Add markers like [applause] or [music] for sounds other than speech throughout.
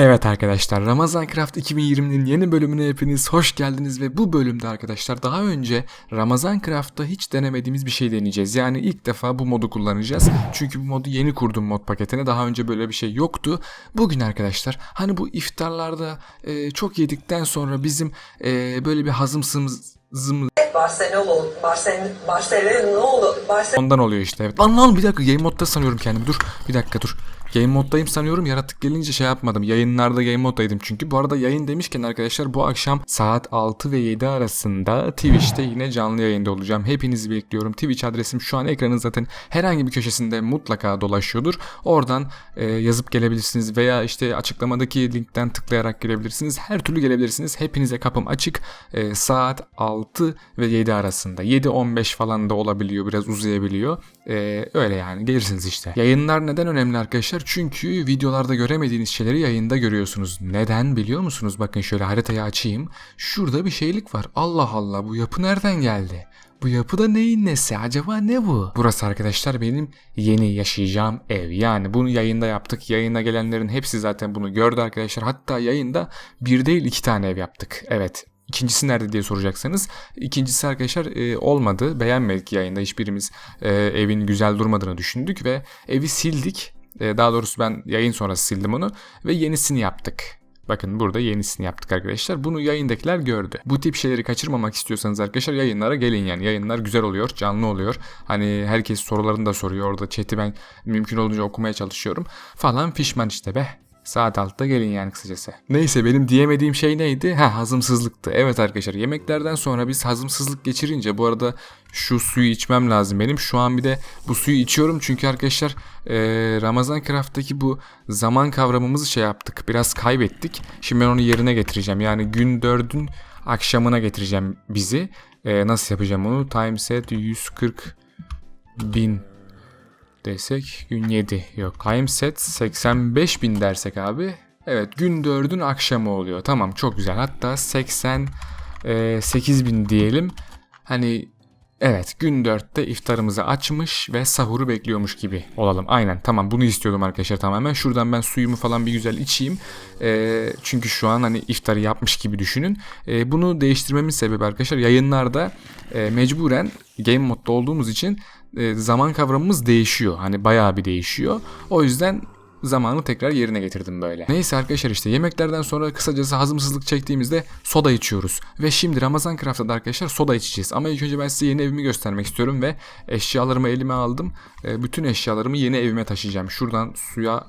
Evet arkadaşlar Ramazan Craft 2020'nin yeni bölümüne hepiniz hoş geldiniz ve bu bölümde arkadaşlar daha önce Ramazan Craft'ta hiç denemediğimiz bir şey deneyeceğiz. Yani ilk defa bu modu kullanacağız. Çünkü bu modu yeni kurdum mod paketine. Daha önce böyle bir şey yoktu. Bugün arkadaşlar hani bu iftarlarda e, çok yedikten sonra bizim e, böyle bir hazımsız zım Barcelona, Barcelona, Barcelona Ondan oluyor işte evet. Lan lan bir dakika game modda sanıyorum kendimi. Dur bir dakika dur. Game moddayım sanıyorum. Yaratık gelince şey yapmadım. Yayınlarda game moddaydım çünkü. Bu arada yayın demişken arkadaşlar bu akşam saat 6 ve 7 arasında Twitch'te yine canlı yayında olacağım. Hepinizi bekliyorum. Twitch adresim şu an ekranın zaten herhangi bir köşesinde mutlaka dolaşıyordur. Oradan e, yazıp gelebilirsiniz veya işte açıklamadaki linkten tıklayarak gelebilirsiniz. Her türlü gelebilirsiniz. Hepinize kapım açık. E, saat 6 ve 7 arasında. 7-15 falan da olabiliyor. Biraz uzayabiliyor. E, öyle yani. Gelirsiniz işte. Yayınlar neden önemli arkadaşlar? Çünkü videolarda göremediğiniz şeyleri yayında görüyorsunuz. Neden biliyor musunuz? Bakın şöyle haritayı açayım. Şurada bir şeylik var. Allah Allah bu yapı nereden geldi? Bu yapıda neyin nesi? Acaba ne bu? Burası arkadaşlar benim yeni yaşayacağım ev. Yani bunu yayında yaptık. Yayına gelenlerin hepsi zaten bunu gördü arkadaşlar. Hatta yayında bir değil iki tane ev yaptık. Evet İkincisi nerede diye soracaksanız. İkincisi arkadaşlar e, olmadı. Beğenmedik yayında. Hiçbirimiz e, evin güzel durmadığını düşündük ve evi sildik. E, daha doğrusu ben yayın sonrası sildim onu ve yenisini yaptık. Bakın burada yenisini yaptık arkadaşlar. Bunu yayındakiler gördü. Bu tip şeyleri kaçırmamak istiyorsanız arkadaşlar yayınlara gelin yani. Yayınlar güzel oluyor, canlı oluyor. Hani herkes sorularını da soruyor. Orada chat'i ben mümkün olduğunca okumaya çalışıyorum. Falan fişman işte be. Saat altta gelin yani kısacası. Neyse benim diyemediğim şey neydi? Ha hazımsızlıktı. Evet arkadaşlar yemeklerden sonra biz hazımsızlık geçirince bu arada şu suyu içmem lazım benim. Şu an bir de bu suyu içiyorum çünkü arkadaşlar e, Ramazan Craft'taki bu zaman kavramımızı şey yaptık. Biraz kaybettik. Şimdi ben onu yerine getireceğim. Yani gün dördün akşamına getireceğim bizi. E, nasıl yapacağım onu? Time set 140 bin desek gün 7 yok time set 85 bin dersek abi. Evet gün 4'ün akşamı oluyor. Tamam çok güzel. Hatta 88 bin diyelim. Hani evet gün 4'te iftarımızı açmış ve sahuru bekliyormuş gibi olalım. Aynen tamam bunu istiyordum arkadaşlar tamamen. Şuradan ben suyumu falan bir güzel içeyim. E, çünkü şu an hani iftarı yapmış gibi düşünün. E, bunu değiştirmemin sebebi arkadaşlar yayınlarda e, mecburen game modda olduğumuz için e, zaman kavramımız değişiyor. Hani bayağı bir değişiyor. O yüzden zamanı tekrar yerine getirdim böyle. Neyse arkadaşlar işte yemeklerden sonra kısacası hazımsızlık çektiğimizde soda içiyoruz. Ve şimdi Ramazan Craft'ta da arkadaşlar soda içeceğiz. Ama ilk önce ben size yeni evimi göstermek istiyorum ve eşyalarımı elime aldım. E, bütün eşyalarımı yeni evime taşıyacağım. Şuradan suya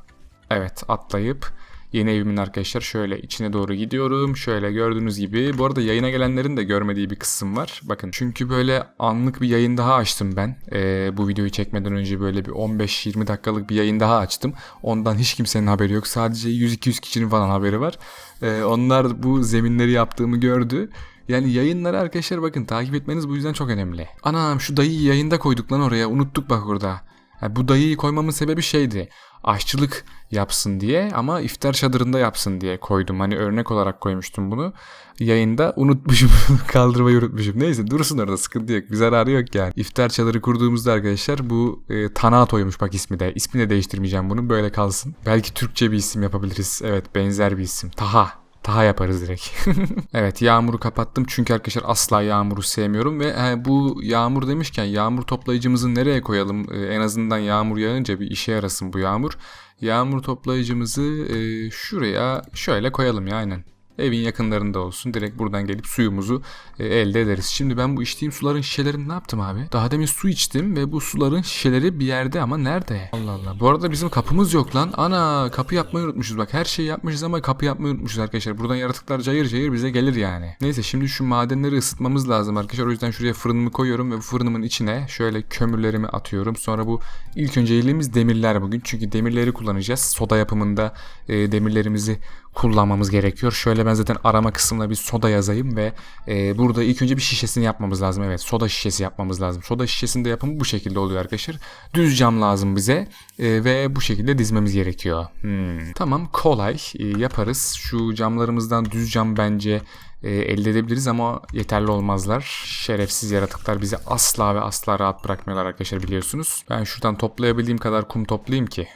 evet atlayıp Yeni evimin arkadaşlar şöyle içine doğru gidiyorum. Şöyle gördüğünüz gibi. Bu arada yayına gelenlerin de görmediği bir kısım var. Bakın çünkü böyle anlık bir yayın daha açtım ben. Ee, bu videoyu çekmeden önce böyle bir 15-20 dakikalık bir yayın daha açtım. Ondan hiç kimsenin haberi yok. Sadece 100-200 kişinin falan haberi var. Ee, onlar bu zeminleri yaptığımı gördü. Yani yayınları arkadaşlar bakın takip etmeniz bu yüzden çok önemli. Anam şu dayıyı yayında koyduk lan oraya. Unuttuk bak orada. Yani bu dayıyı koymamın sebebi şeydi aşçılık yapsın diye ama iftar çadırında yapsın diye koydum. Hani örnek olarak koymuştum bunu. Yayında unutmuşum. [laughs] kaldırmayı unutmuşum. Neyse dursun orada sıkıntı yok. Bir zararı yok yani. İftar çadırı kurduğumuzda arkadaşlar bu e, Tanato'ymuş bak ismi de. İsmini de değiştirmeyeceğim bunu. Böyle kalsın. Belki Türkçe bir isim yapabiliriz. Evet benzer bir isim. Taha. Taha yaparız direkt. [laughs] evet yağmuru kapattım çünkü arkadaşlar asla yağmuru sevmiyorum ve e, bu yağmur demişken yağmur toplayıcımızı nereye koyalım? E, en azından yağmur yağınca bir işe yarasın bu yağmur. Yağmur toplayıcımızı e, şuraya şöyle koyalım ya aynen evin yakınlarında olsun. Direkt buradan gelip suyumuzu e, elde ederiz. Şimdi ben bu içtiğim suların şişelerini ne yaptım abi? Daha demin su içtim ve bu suların şişeleri bir yerde ama nerede? Allah Allah. Bu arada bizim kapımız yok lan. Ana kapı yapmayı unutmuşuz. Bak her şeyi yapmışız ama kapı yapmayı unutmuşuz arkadaşlar. Buradan yaratıklar cayır cayır bize gelir yani. Neyse şimdi şu madenleri ısıtmamız lazım arkadaşlar. O yüzden şuraya fırınımı koyuyorum ve bu fırınımın içine şöyle kömürlerimi atıyorum. Sonra bu ilk önce elimiz demirler bugün. Çünkü demirleri kullanacağız. Soda yapımında e, demirlerimizi kullanmamız gerekiyor. Şöyle ben zaten arama kısmına bir soda yazayım ve e, burada ilk önce bir şişesini yapmamız lazım. Evet soda şişesi yapmamız lazım. Soda şişesinde yapımı bu şekilde oluyor arkadaşlar. Düz cam lazım bize e, ve bu şekilde dizmemiz gerekiyor. Hmm. Tamam kolay e, yaparız. Şu camlarımızdan düz cam bence e, elde edebiliriz ama yeterli olmazlar. Şerefsiz yaratıklar bizi asla ve asla rahat bırakmıyorlar arkadaşlar biliyorsunuz. Ben şuradan toplayabildiğim kadar kum toplayayım ki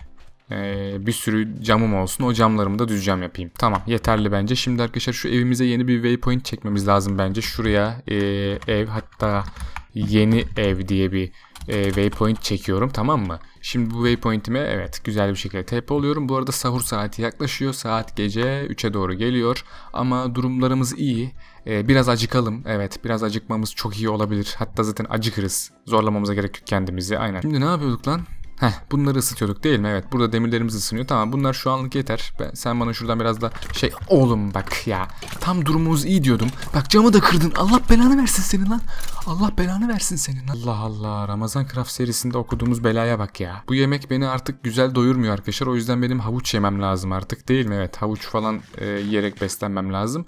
Ee, bir sürü camım olsun. O camlarımı da düz cam yapayım. Tamam yeterli bence. Şimdi arkadaşlar şu evimize yeni bir waypoint çekmemiz lazım bence. Şuraya e, ev hatta yeni ev diye bir e, waypoint çekiyorum tamam mı? Şimdi bu waypoint'ime evet güzel bir şekilde TP oluyorum. Bu arada sahur saati yaklaşıyor. Saat gece 3'e doğru geliyor. Ama durumlarımız iyi. E, biraz acıkalım. Evet biraz acıkmamız çok iyi olabilir. Hatta zaten acıkırız. Zorlamamıza gerek yok kendimizi. Aynen. Şimdi ne yapıyorduk lan? Heh bunları ısıtıyorduk değil mi? Evet burada demirlerimiz ısınıyor. Tamam bunlar şu anlık yeter. Ben, sen bana şuradan biraz da şey... Oğlum bak ya. Tam durumumuz iyi diyordum. Bak camı da kırdın. Allah belanı versin senin lan. Allah belanı versin senin lan. Allah Allah. Ramazan Craft serisinde okuduğumuz belaya bak ya. Bu yemek beni artık güzel doyurmuyor arkadaşlar. O yüzden benim havuç yemem lazım artık değil mi? Evet havuç falan e, yiyerek beslenmem lazım.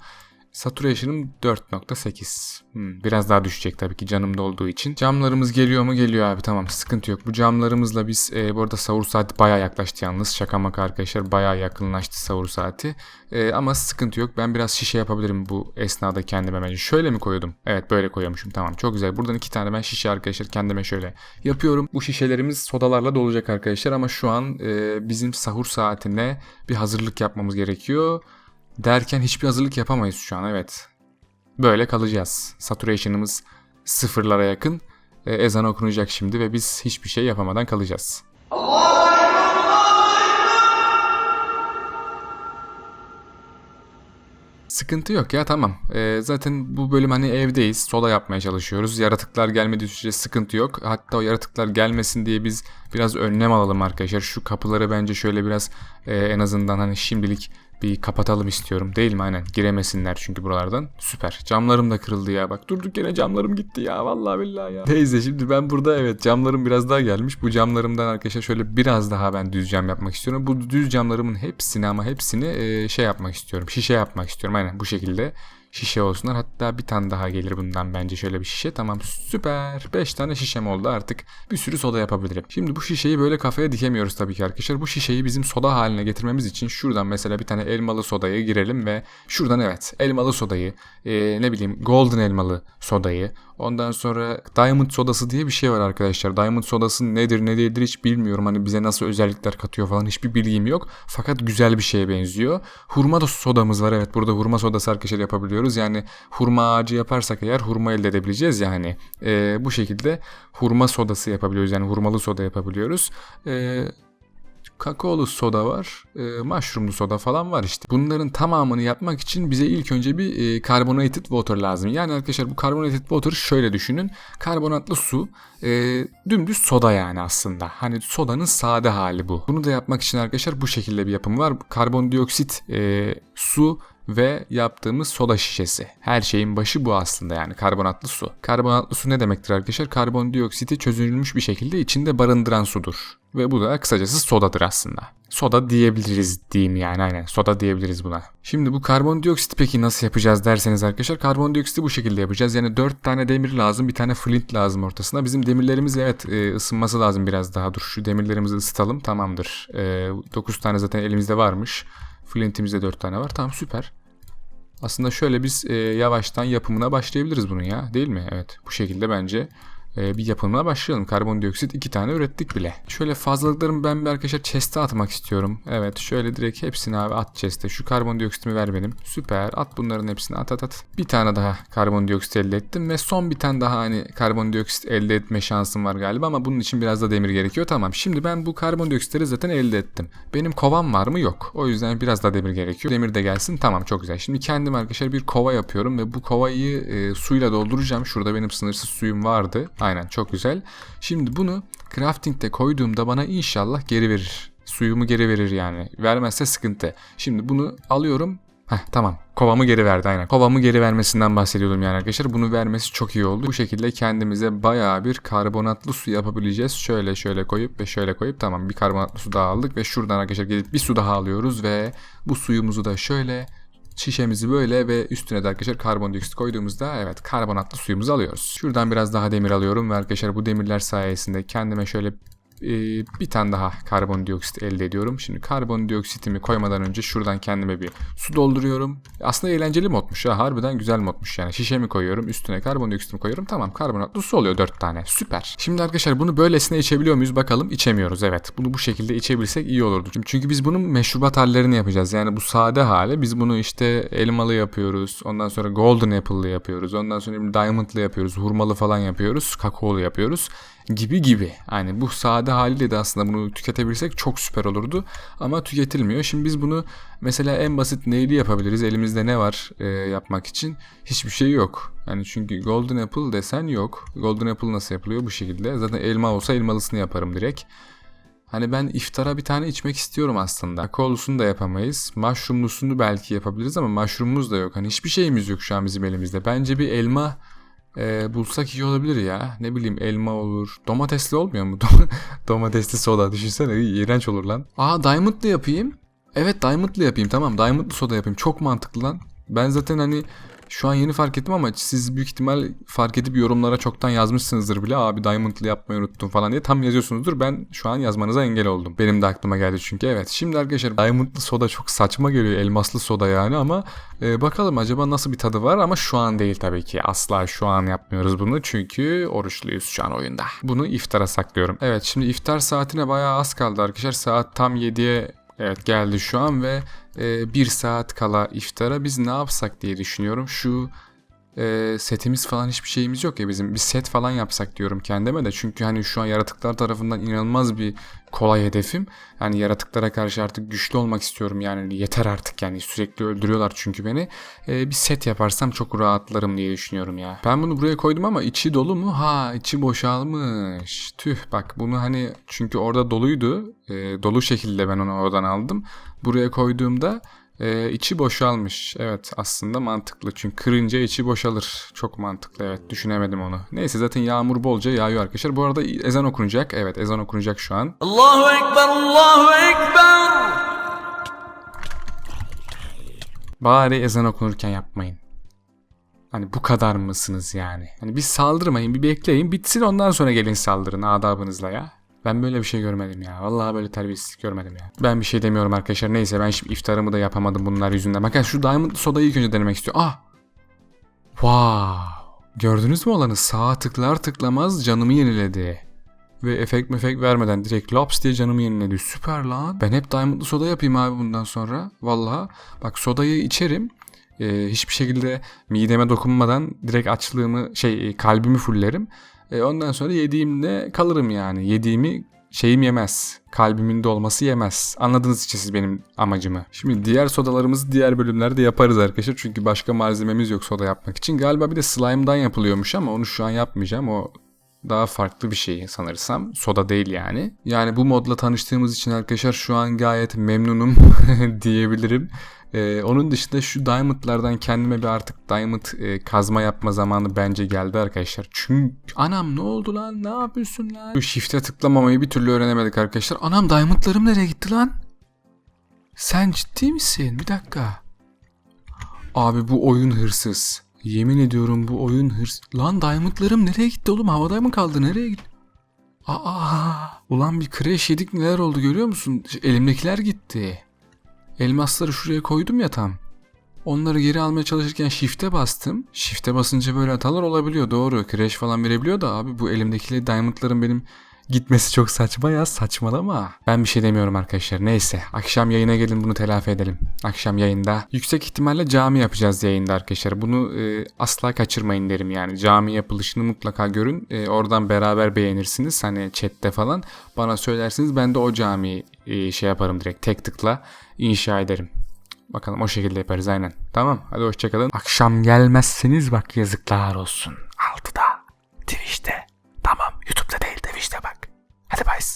Saturation'ım 4.8. Hmm, biraz daha düşecek tabii ki canımda olduğu için. Camlarımız geliyor mu? Geliyor abi tamam sıkıntı yok. Bu camlarımızla biz e, bu arada sahur saati bayağı yaklaştı yalnız. Şaka maka arkadaşlar bayağı yakınlaştı sahur saati. E, ama sıkıntı yok. Ben biraz şişe yapabilirim bu esnada kendime bence. Şöyle mi koyuyordum? Evet böyle koyuyormuşum. Tamam çok güzel. Buradan iki tane ben şişe arkadaşlar kendime şöyle yapıyorum. Bu şişelerimiz sodalarla dolacak arkadaşlar ama şu an e, bizim sahur saatine bir hazırlık yapmamız gerekiyor derken hiçbir hazırlık yapamayız şu an evet. Böyle kalacağız. Saturation'ımız sıfırlara yakın. E, ezan okunacak şimdi ve biz hiçbir şey yapamadan kalacağız. Sıkıntı yok ya tamam. Ee, zaten bu bölüm hani evdeyiz. Sola yapmaya çalışıyoruz. Yaratıklar gelmediği sürece sıkıntı yok. Hatta o yaratıklar gelmesin diye biz biraz önlem alalım arkadaşlar. Şu kapıları bence şöyle biraz e, en azından hani şimdilik bir kapatalım istiyorum. Değil mi? Aynen. Giremesinler çünkü buralardan. Süper. Camlarım da kırıldı ya. Bak durduk yine camlarım gitti ya. Vallahi billahi ya. Neyse şimdi ben burada evet camlarım biraz daha gelmiş. Bu camlarımdan arkadaşlar şöyle biraz daha ben düz cam yapmak istiyorum. Bu düz camlarımın hepsini ama hepsini e, şey yapmak istiyorum. Şişe yapmak istiyorum. Aynen bu şekilde şişe olsunlar. Hatta bir tane daha gelir bundan bence şöyle bir şişe. Tamam süper. 5 tane şişem oldu artık. Bir sürü soda yapabilirim. Şimdi bu şişeyi böyle kafaya dikemiyoruz tabii ki arkadaşlar. Bu şişeyi bizim soda haline getirmemiz için şuradan mesela bir tane elmalı sodayı girelim ve şuradan evet elmalı sodayı e, ne bileyim golden elmalı sodayı Ondan sonra Diamond sodası diye bir şey var arkadaşlar. Diamond sodası nedir ne değildir hiç bilmiyorum. Hani bize nasıl özellikler katıyor falan hiçbir bilgim yok. Fakat güzel bir şeye benziyor. Hurma da sodamız var. Evet burada hurma sodası arkadaşlar yapabiliyoruz. Yani hurma ağacı yaparsak eğer hurma elde edebileceğiz yani. Ee, bu şekilde hurma sodası yapabiliyoruz. Yani hurmalı soda yapabiliyoruz. Ee, kakaolu soda var, e, mushroomlu soda falan var işte. Bunların tamamını yapmak için bize ilk önce bir e, carbonated water lazım. Yani arkadaşlar bu carbonated water şöyle düşünün. Karbonatlı su, e, dümdüz soda yani aslında. Hani sodanın sade hali bu. Bunu da yapmak için arkadaşlar bu şekilde bir yapım var. Karbondioksit, e, su ve yaptığımız soda şişesi. Her şeyin başı bu aslında yani karbonatlı su. Karbonatlı su ne demektir arkadaşlar? Karbondioksiti çözülmüş bir şekilde içinde barındıran sudur. Ve bu da kısacası sodadır aslında. Soda diyebiliriz diyeyim yani aynen soda diyebiliriz buna. Şimdi bu karbondioksit peki nasıl yapacağız derseniz arkadaşlar karbondioksiti bu şekilde yapacağız. Yani 4 tane demir lazım bir tane flint lazım ortasına. Bizim demirlerimiz evet e, ısınması lazım biraz daha. Dur şu demirlerimizi ısıtalım tamamdır. E, 9 tane zaten elimizde varmış. Flintimizde 4 tane var tamam süper. Aslında şöyle biz e, yavaştan yapımına başlayabiliriz bunun ya değil mi? Evet bu şekilde bence bir yapımına başlayalım. Karbondioksit iki tane ürettik bile. Şöyle fazlalıklarımı ben bir arkadaşlar chest'e atmak istiyorum. Evet şöyle direkt hepsini abi at chest'e. Şu karbondioksitimi ver benim. Süper at bunların hepsini at at at. Bir tane daha karbondioksit elde ettim ve son bir tane daha hani karbondioksit elde etme şansım var galiba ama bunun için biraz da demir gerekiyor. Tamam şimdi ben bu karbondioksitleri zaten elde ettim. Benim kovam var mı? Yok. O yüzden biraz da demir gerekiyor. Demir de gelsin. Tamam çok güzel. Şimdi kendim arkadaşlar bir kova yapıyorum ve bu kovayı e, suyla dolduracağım. Şurada benim sınırsız suyum vardı. Aynen çok güzel. Şimdi bunu crafting'de koyduğumda bana inşallah geri verir. Suyumu geri verir yani. Vermezse sıkıntı. Şimdi bunu alıyorum. Heh tamam. Kovamı geri verdi aynen. Kovamı geri vermesinden bahsediyordum yani arkadaşlar. Bunu vermesi çok iyi oldu. Bu şekilde kendimize bayağı bir karbonatlı su yapabileceğiz. Şöyle şöyle koyup ve şöyle koyup tamam bir karbonatlı su daha aldık ve şuradan arkadaşlar gelip bir su daha alıyoruz ve bu suyumuzu da şöyle şişemizi böyle ve üstüne de arkadaşlar karbondioksit koyduğumuzda evet karbonatlı suyumuzu alıyoruz. Şuradan biraz daha demir alıyorum ve arkadaşlar bu demirler sayesinde kendime şöyle e, bir tane daha karbondioksit elde ediyorum. Şimdi karbondioksitimi koymadan önce şuradan kendime bir su dolduruyorum. Aslında eğlenceli modmuş ha. Harbiden güzel modmuş yani. Şişemi koyuyorum. Üstüne karbondioksitimi koyuyorum. Tamam karbonatlı su oluyor 4 tane. Süper. Şimdi arkadaşlar bunu böylesine içebiliyor muyuz? Bakalım içemiyoruz. Evet. Bunu bu şekilde içebilsek iyi olurdu. Çünkü biz bunun meşrubat hallerini yapacağız. Yani bu sade hali. Biz bunu işte elmalı yapıyoruz. Ondan sonra golden apple'lı yapıyoruz. Ondan sonra diamond'lı yapıyoruz. Hurmalı falan yapıyoruz. Kakaolu yapıyoruz gibi gibi. Yani bu sade haliyle de aslında bunu tüketebilsek çok süper olurdu. Ama tüketilmiyor. Şimdi biz bunu mesela en basit neyli yapabiliriz? Elimizde ne var e, yapmak için? Hiçbir şey yok. Yani çünkü golden apple desen yok. Golden apple nasıl yapılıyor? Bu şekilde. Zaten elma olsa elmalısını yaparım direkt. Hani ben iftara bir tane içmek istiyorum aslında. Kakaolusunu da yapamayız. Mushroomlusunu belki yapabiliriz ama mushroomumuz da yok. Hani hiçbir şeyimiz yok şu an bizim elimizde. Bence bir elma e, bulsak iyi olabilir ya. Ne bileyim elma olur. Domatesli olmuyor mu? [laughs] Domatesli soda düşünsene. İğrenç olur lan. Aa Diamond'lı yapayım. Evet Diamond'lı yapayım tamam. Diamond'lı soda yapayım. Çok mantıklı lan. Ben zaten hani şu an yeni fark ettim ama siz büyük ihtimal fark edip yorumlara çoktan yazmışsınızdır bile. Abi Diamond'lı yapmayı unuttum falan diye. Tam yazıyorsunuzdur. Ben şu an yazmanıza engel oldum. Benim de aklıma geldi çünkü. Evet. Şimdi arkadaşlar Diamond'lı soda çok saçma geliyor. Elmaslı soda yani ama e, bakalım acaba nasıl bir tadı var ama şu an değil tabii ki. Asla şu an yapmıyoruz bunu çünkü oruçluyuz şu an oyunda. Bunu iftara saklıyorum. Evet şimdi iftar saatine bayağı az kaldı arkadaşlar. Saat tam 7'ye Evet geldi şu an ve e, bir saat kala iftara biz ne yapsak diye düşünüyorum. Şu e, setimiz falan hiçbir şeyimiz yok ya bizim bir set falan yapsak diyorum kendime de. Çünkü hani şu an yaratıklar tarafından inanılmaz bir kolay hedefim. Yani yaratıklara karşı artık güçlü olmak istiyorum yani yeter artık yani sürekli öldürüyorlar çünkü beni. E, bir set yaparsam çok rahatlarım diye düşünüyorum ya. Ben bunu buraya koydum ama içi dolu mu? Ha içi boşalmış. Tüh bak bunu hani çünkü orada doluydu. E, dolu şekilde ben onu oradan aldım. Buraya koyduğumda ee, içi boşalmış. Evet aslında mantıklı. Çünkü kırınca içi boşalır. Çok mantıklı evet. Düşünemedim onu. Neyse zaten yağmur bolca yağıyor arkadaşlar. Bu arada ezan okunacak. Evet ezan okunacak şu an. Allahu Ekber, Allahu Ekber. Bari ezan okunurken yapmayın. Hani bu kadar mısınız yani? Hani bir saldırmayın bir bekleyin bitsin ondan sonra gelin saldırın adabınızla ya. Ben böyle bir şey görmedim ya. Vallahi böyle terbiyesizlik görmedim ya. Ben bir şey demiyorum arkadaşlar. Neyse ben şimdi iftarımı da yapamadım bunlar yüzünden. Bakın şu Diamond sodayı ilk önce denemek istiyorum. Ah! Wow! Gördünüz mü olanı? Sağa tıklar tıklamaz canımı yeniledi. Ve efekt mefekt vermeden direkt laps diye canımı yeniledi. Süper lan. Ben hep Diamond'lı soda yapayım abi bundan sonra. Vallahi. Bak sodayı içerim. Ee, hiçbir şekilde mideme dokunmadan direkt açlığımı şey kalbimi fullerim. E, ondan sonra yediğimde kalırım yani. Yediğimi şeyim yemez. Kalbimin dolması yemez. Anladığınız için siz benim amacımı. Şimdi diğer sodalarımızı diğer bölümlerde yaparız arkadaşlar. Çünkü başka malzememiz yok soda yapmak için. Galiba bir de slime'dan yapılıyormuş ama onu şu an yapmayacağım. O daha farklı bir şey sanırsam. Soda değil yani. Yani bu modla tanıştığımız için arkadaşlar şu an gayet memnunum [laughs] diyebilirim. Ee, onun dışında şu diamondlardan kendime bir artık diamond e, kazma yapma zamanı bence geldi arkadaşlar. Çünkü anam ne oldu lan ne yapıyorsun lan? Şu shift'e tıklamamayı bir türlü öğrenemedik arkadaşlar. Anam diamondlarım nereye gitti lan? Sen ciddi misin? Bir dakika. Abi bu oyun hırsız. Yemin ediyorum bu oyun hırs... Lan diamondlarım nereye gitti oğlum? Havada mı kaldı? Nereye gitti? Aa! Ulan bir crash yedik neler oldu görüyor musun? Elimdekiler gitti. Elmasları şuraya koydum ya tam. Onları geri almaya çalışırken shift'e bastım. Shift'e basınca böyle hatalar olabiliyor doğru. Crash falan verebiliyor da abi bu elimdeki diamondların benim gitmesi çok saçma ya saçmalama. Ben bir şey demiyorum arkadaşlar. Neyse akşam yayına gelin bunu telafi edelim. Akşam yayında. Yüksek ihtimalle cami yapacağız yayında arkadaşlar. Bunu e, asla kaçırmayın derim yani. Cami yapılışını mutlaka görün. E, oradan beraber beğenirsiniz. Hani chatte falan. Bana söylersiniz ben de o camiyi ee, şey yaparım direkt tek tıkla inşa ederim. Bakalım o şekilde yaparız aynen. Tamam hadi hoşçakalın. Akşam gelmezseniz bak yazıklar olsun. 6'da Twitch'te. Tamam YouTube'da değil Twitch'te bak. Hadi bye.